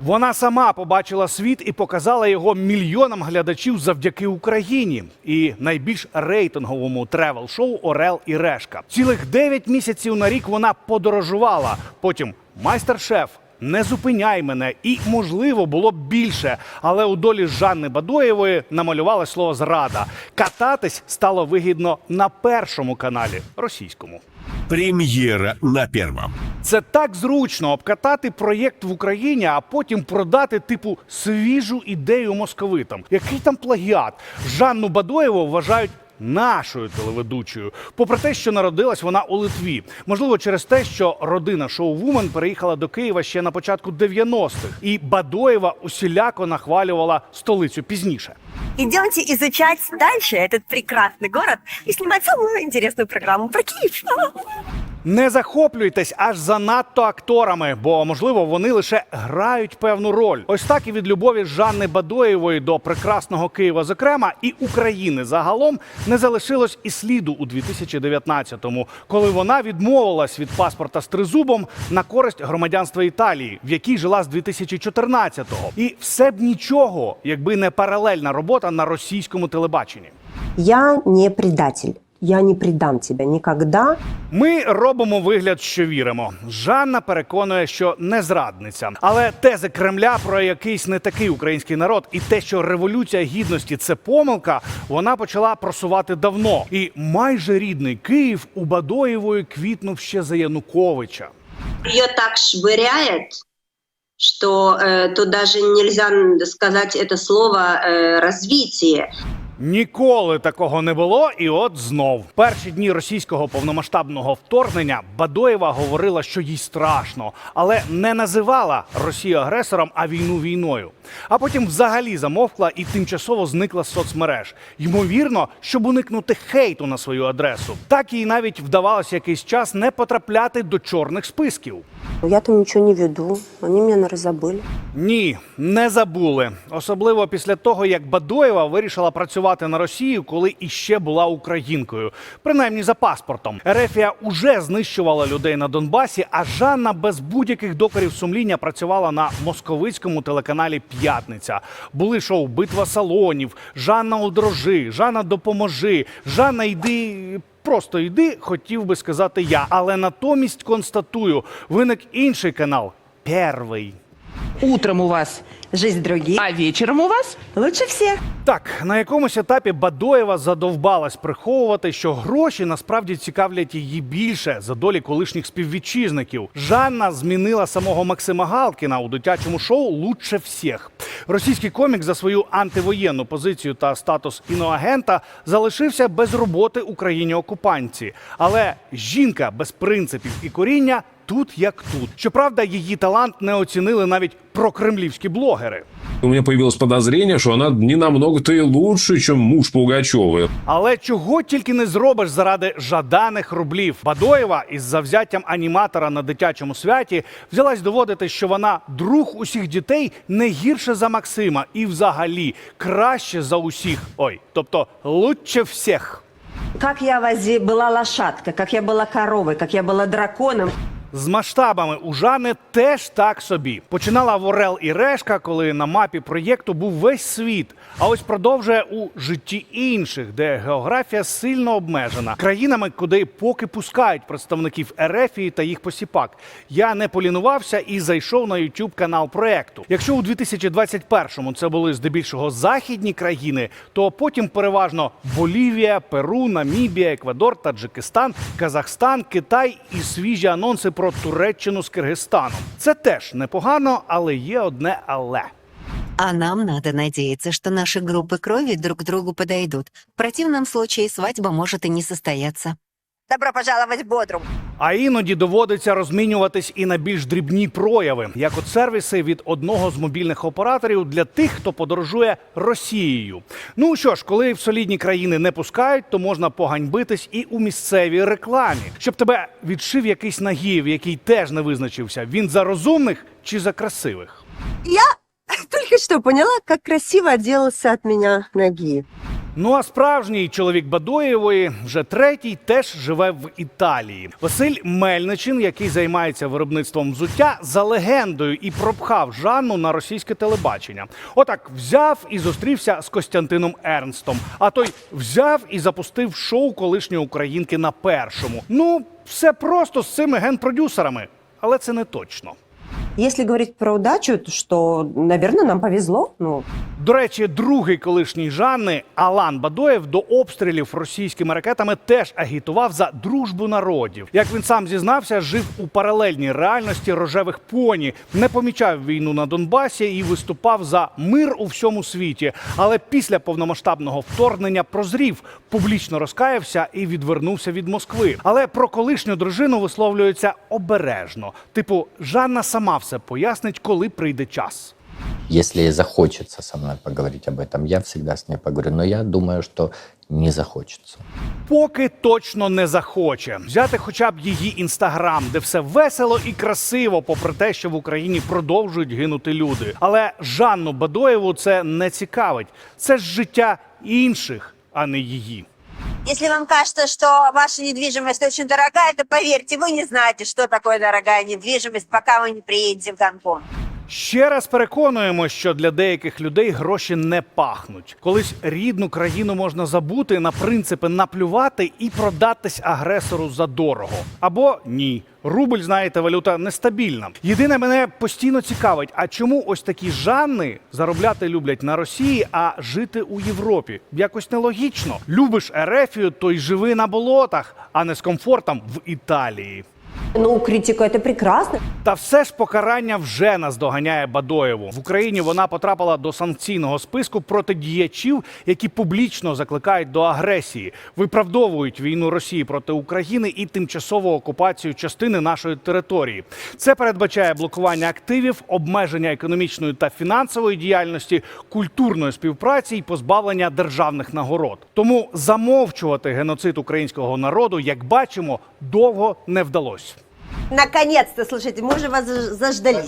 Вона сама побачила світ і показала його мільйонам глядачів завдяки Україні і найбільш рейтинговому тревел-шоу Орел і Решка. Цілих 9 місяців на рік вона подорожувала. Потім майстер-шеф. Не зупиняй мене, і можливо було б більше, але у долі Жанни Бадоєвої намалювали слово зрада. Кататись стало вигідно на першому каналі російському. Премьера на первом. Це так зручно обкатати проєкт в Україні, а потім продати типу свіжу ідею московитам. Який там плагіат? Жанну Бадоєву вважають. Нашою телеведучою, попри те, що народилась вона у Литві, можливо, через те, що родина шоу-вумен переїхала до Києва ще на початку 90-х, і Бадоєва усіляко нахвалювала столицю пізніше. Идемте изучать дальше этот прекрасный город и снимать самую интересную программу про Киев. Не захоплюйтесь аж занадто акторами, бо можливо вони лише грають певну роль. Ось так і від любові Жанни Бадоєвої до прекрасного Києва, зокрема, і України загалом не залишилось і сліду у 2019-му, коли вона відмовилась від паспорта з тризубом на користь громадянства Італії, в якій жила з 2014-го. І все б нічого, якби не паралельна робота на російському телебаченні. Я не предатель. Я не предам тебя никогда. Ми робимо вигляд, що віримо. Жанна переконує, що не зрадниця. Але тези Кремля про якийсь не такий український народ і те, що революція гідності це помилка, вона почала просувати давно. І майже рідний Київ у Бадоєвої квітнув ще за Януковича. ее так швыряет, что э, тут даже нельзя сказать это слово э, развитие. Ніколи такого не було, і от знов перші дні російського повномасштабного вторгнення Бадоєва говорила, що їй страшно, але не називала Росію агресором, а війну війною. А потім взагалі замовкла і тимчасово зникла з соцмереж. Ймовірно, щоб уникнути хейту на свою адресу. Так їй навіть вдавалося якийсь час не потрапляти до чорних списків. Я там ничего не веду. Они меня наверное, забыли. Ні, не забули. Особливо після того, як Бадоєва вирішила працювати на Росію, коли іще була українкою, принаймні за паспортом. Ерефія уже знищувала людей на Донбасі, а Жанна без будь-яких докорів сумління працювала на московицькому телеканалі П'ятниця. Були шоу Битва салонів, Жанна одрожи, Жанна допоможи, Жанна йди. Просто йди, хотів би сказати я, але натомість констатую, виник інший канал Первий. Утром у вас, Жизнь других. а вечером у вас? Лучше всех. Так, на якомусь етапі Бадоєва задовбалась приховувати, що гроші насправді цікавлять її більше за долі колишніх співвітчизників. Жанна змінила самого Максима Галкіна у дитячому шоу Лучше всіх. Російський комік за свою антивоєнну позицію та статус іноагента залишився без роботи у країні окупанці. Але жінка без принципів і коріння. Тут як тут. Щоправда, її талант не оцінили навіть прокремлівські блогери. У меня появилось подозрение, что она не намного-то и лучше, чем муж Пугачевой. Але чого тільки не зробиш заради жаданих рублів. Бадоєва із завзяттям аніматора на дитячому святі взялась доводити, що вона друг усіх дітей не гірше за Максима і взагалі краще за усіх. Ой, тобто лучше всіх. Как я вози была лошадка, как я была коровой, как я была драконом. З масштабами у Жани теж так собі. Починала в Орел і Решка, коли на мапі проєкту був весь світ. А ось продовжує у житті інших, де географія сильно обмежена країнами, куди поки пускають представників Ерефії та їх посіпак. Я не полінувався і зайшов на YouTube канал проекту. Якщо у 2021-му це були здебільшого західні країни, то потім переважно Болівія, Перу, Намібія, Еквадор, Таджикистан, Казахстан, Китай і свіжі анонси про Туреччину з Киргизстаном. Це теж непогано, але є одне але. А нам надо надеяться, что наши группы крови друг другу подойдут. В противном случае свадьба может и не состояться. Добро пожаловать в Бодрум. А іноді доводиться розмінюватись і на більш дрібні прояви, як от сервіси від одного з мобільних операторів для тих, хто подорожує Росією. Ну що ж, коли в солідні країни не пускають, то можна поганьбитись і у місцевій рекламі, щоб тебе відшив якийсь нагіїв, який теж не визначився. Він за розумних чи за красивих. Только что поняла, как красиво отделался от меня ноги. Ну а справжній чоловік Бадоєвої вже третій теж живе в Італії. Василь Мельничин, який займається виробництвом взуття, за легендою і пропхав Жанну на російське телебачення. Отак взяв і зустрівся з Костянтином Ернстом. А той взяв і запустив шоу колишньої українки на першому. Ну, все просто з цими генпродюсерами, але це не точно. Если говорить про удачу, то что, наверное, нам повезло. Ну, До речі, другий колишній Жанни Алан Бадоєв до обстрілів російськими ракетами теж агітував за дружбу народів. Як він сам зізнався, жив у паралельній реальності рожевих поні, не помічав війну на Донбасі і виступав за мир у всьому світі. Але після повномасштабного вторгнення прозрів, публічно розкаявся і відвернувся від Москви. Але про колишню дружину висловлюється обережно. Типу, Жанна сама все пояснить, коли прийде час. Если ей захочется со мной поговорить об этом, я всегда с ней поговорю. Но я думаю, что не захочется. Поки точно не захоче взяти хоча б її інстаграм, де все весело і красиво, попри те, що в Україні продовжують гинути люди. Але Жанну Бадоєву це не цікавить. Це ж життя інших, а не її. Если вам кажется, что ваша недвижимость очень дорогая, то поверьте, вы не знаете, что такое дорогая недвижимость, пока вы не приедете в Гонконг. Ще раз переконуємо, що для деяких людей гроші не пахнуть. Колись рідну країну можна забути на принципи наплювати і продатись агресору за дорого. Або ні. Рубль, знаєте, валюта нестабільна. Єдине мене постійно цікавить, а чому ось такі Жанни заробляти люблять на Росії, а жити у Європі? Якось нелогічно. Любиш Ерефію, то й живи на болотах, а не з комфортом в Італії. Ну, критика это прекрасно. Та все ж покарання вже наздоганяє Бадоєву. В Україні вона потрапила до санкційного списку проти діячів, які публічно закликають до агресії, виправдовують війну Росії проти України і тимчасову окупацію частини нашої території. Це передбачає блокування активів, обмеження економічної та фінансової діяльності, культурної співпраці і позбавлення державних нагород. Тому замовчувати геноцид українського народу, як бачимо, довго не вдалося. Наконец-то, слушайте, мы уже вас заждались.